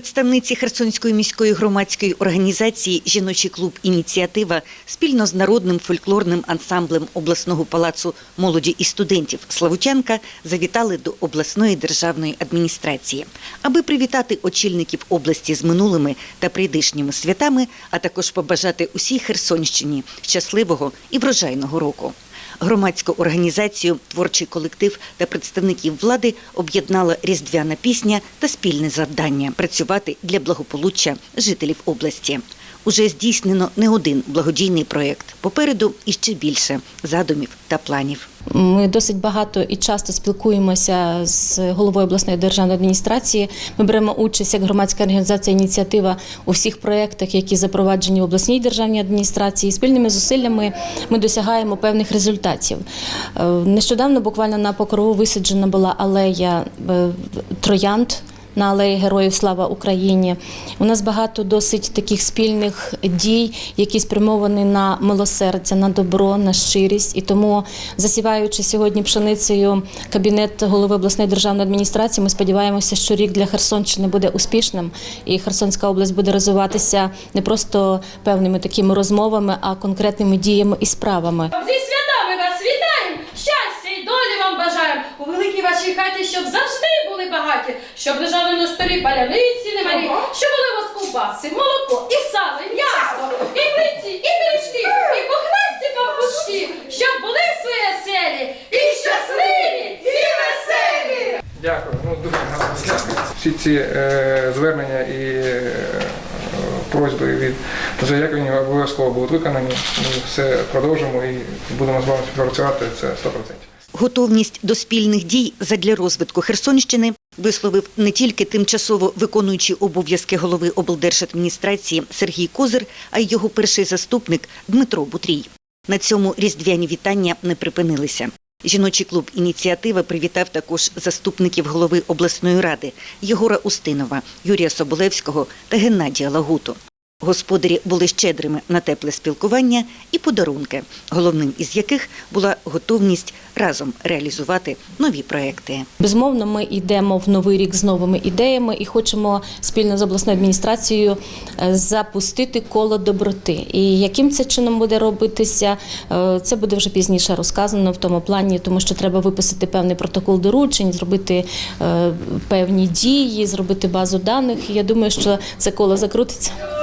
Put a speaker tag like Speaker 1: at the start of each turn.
Speaker 1: Представниці Херсонської міської громадської організації Жіночий клуб Ініціатива спільно з народним фольклорним ансамблем обласного палацу молоді і студентів Славутянка завітали до обласної державної адміністрації, аби привітати очільників області з минулими та прийдешніми святами, а також побажати усій Херсонщині щасливого і врожайного року. Громадську організацію, творчий колектив та представників влади об'єднала різдвяна пісня та спільне завдання працювати для благополуччя жителів області. Уже здійснено не один благодійний проєкт. Попереду іще більше задумів та планів.
Speaker 2: Ми досить багато і часто спілкуємося з головою обласної державної адміністрації. Ми беремо участь як громадська організація ініціатива у всіх проєктах, які запроваджені в обласній державній адміністрації. Спільними зусиллями ми досягаємо певних результатів. Е, Нещодавно буквально на покрову висаджена була алея е, троянд на алеї Героїв Слава Україні. У нас багато досить таких спільних дій, які спрямовані на милосердя, на добро, на щирість. І тому, засіваючи сьогодні пшеницею кабінет голови обласної державної адміністрації, ми сподіваємося, що рік для Херсонщини буде успішним, і Херсонська область буде розвиватися не просто певними такими розмовами, а конкретними діями і справами.
Speaker 3: Вашій хаті, щоб завжди були багаті, щоб лежали на столі паляниці немалі, щоб були у вас ковбаси, молоко, і сало, і м'ясо, і млинці, і пиріжки, і похлесті пампушки, щоб були свої оселі, і щасливі, і веселі!
Speaker 4: Дякую. Ну дуже гарно. Дякую. Всі ці е, звернення і е, просьби від Заяконів обов'язково будуть виконані. Ми все продовжимо і будемо з вами співпрацювати. Це 100%.
Speaker 1: Готовність до спільних дій задля розвитку Херсонщини висловив не тільки тимчасово виконуючий обов'язки голови облдержадміністрації Сергій Козир, а й його перший заступник Дмитро Бутрій. На цьому різдвяні вітання не припинилися. Жіночий клуб ініціатива привітав також заступників голови обласної ради Єгора Устинова, Юрія Соболевського та Геннадія Лагуту. Господарі були щедрими на тепле спілкування і подарунки, головним із яких була готовність разом реалізувати нові проекти.
Speaker 2: Безумовно, ми йдемо в новий рік з новими ідеями і хочемо спільно з обласною адміністрацією е, запустити коло доброти. І яким це чином буде робитися, е, це буде вже пізніше розказано в тому плані, тому що треба виписати певний протокол доручень, зробити е, певні дії, зробити базу даних. І я думаю, що це коло закрутиться.